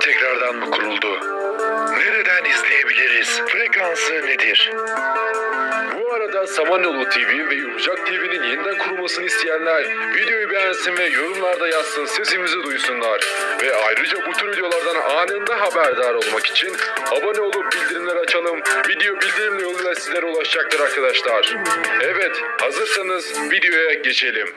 Tekrardan mı kuruldu? Nereden izleyebiliriz? Frekansı nedir? Bu arada Samanyolu TV ve Yumuşak TV'nin yeniden kurulmasını isteyenler videoyu beğensin ve yorumlarda yazsın sesimizi duysunlar. Ve ayrıca bu tür videolardan anında haberdar olmak için abone olup bildirimleri açalım. Video bildirim yoluyla sizlere ulaşacaktır arkadaşlar. Evet hazırsanız videoya geçelim.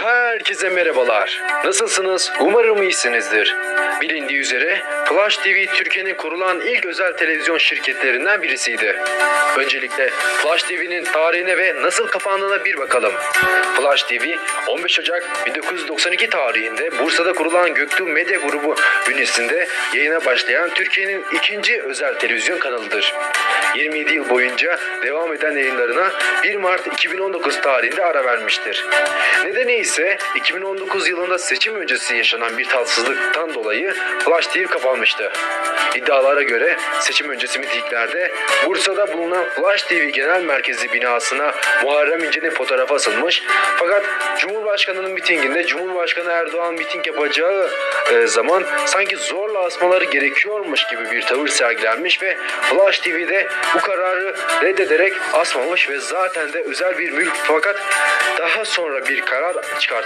Hey! Herkese merhabalar. Nasılsınız? Umarım iyisinizdir. Bilindiği üzere Flash TV Türkiye'nin kurulan ilk özel televizyon şirketlerinden birisiydi. Öncelikle Flash TV'nin tarihine ve nasıl kapandığına bir bakalım. Flash TV 15 Ocak 1992 tarihinde Bursa'da kurulan Göktuğ Medya Grubu bünyesinde yayına başlayan Türkiye'nin ikinci özel televizyon kanalıdır. 27 yıl boyunca devam eden yayınlarına 1 Mart 2019 tarihinde ara vermiştir. Nedeni ise 2019 yılında seçim öncesi yaşanan bir tatsızlıktan dolayı Flash TV kapanmıştı. İddialara göre seçim öncesi mitinglerde Bursa'da bulunan Flash TV Genel Merkezi binasına Muharrem İnce'nin fotoğrafı asılmış. Fakat Cumhurbaşkanı'nın mitinginde Cumhurbaşkanı Erdoğan miting yapacağı e, zaman sanki zorla asmaları gerekiyormuş gibi bir tavır sergilenmiş ve Flash TV'de bu kararı reddederek asmamış ve zaten de özel bir mülk. Fakat daha sonra bir karar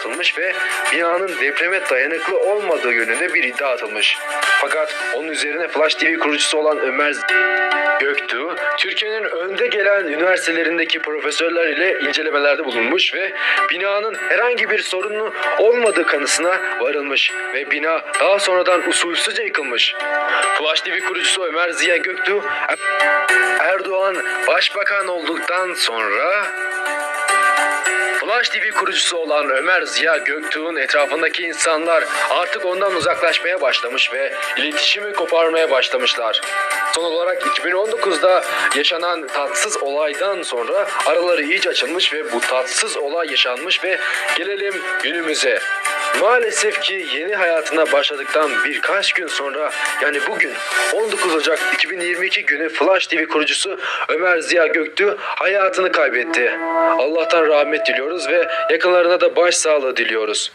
çıkartılmış ve binanın depreme dayanıklı olmadığı yönünde bir iddia atılmış. Fakat onun üzerine Flash TV kurucusu olan Ömer Göktuğ, Türkiye'nin önde gelen üniversitelerindeki profesörler ile incelemelerde bulunmuş ve binanın herhangi bir sorunu olmadığı kanısına varılmış ve bina daha sonradan usulsüzce yıkılmış. Flash TV kurucusu Ömer Ziya Göktuğ, Erdoğan başbakan olduktan sonra Flash TV kurucusu olan Ömer Ziya Göktuğ'un etrafındaki insanlar artık ondan uzaklaşmaya başlamış ve iletişimi koparmaya başlamışlar. Son olarak 2019'da yaşanan tatsız olaydan sonra araları iyice açılmış ve bu tatsız olay yaşanmış ve gelelim günümüze. Maalesef ki yeni hayatına başladıktan birkaç gün sonra yani bugün 19 Ocak 2022 günü Flash TV kurucusu Ömer Ziya Göktuğ hayatını kaybetti. Allah'tan rahmet diliyoruz ve yakınlarına da başsağlığı diliyoruz.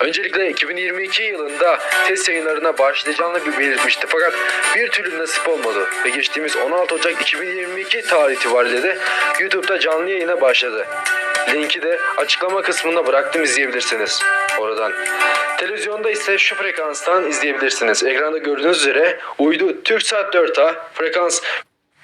Öncelikle 2022 yılında test yayınlarına başlayacağını bir belirtmişti fakat bir türlü nasip olmadı ve geçtiğimiz 16 Ocak 2022 tarih itibariyle de YouTube'da canlı yayına başladı. Linki de açıklama kısmına bıraktım izleyebilirsiniz oradan. Televizyonda ise şu frekanstan izleyebilirsiniz. Ekranda gördüğünüz üzere uydu TürkSat 4A frekans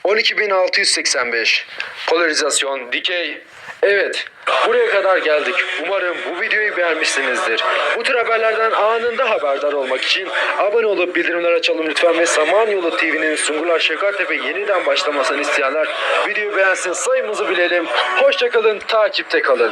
12685 polarizasyon dikey Evet, buraya kadar geldik. Umarım bu videoyu beğenmişsinizdir. Bu tür haberlerden anında haberdar olmak için abone olup bildirimler açalım lütfen ve Samanyolu TV'nin Sungular Şekertepe yeniden başlamasını isteyenler videoyu beğensin sayımızı bilelim. Hoşçakalın, takipte kalın.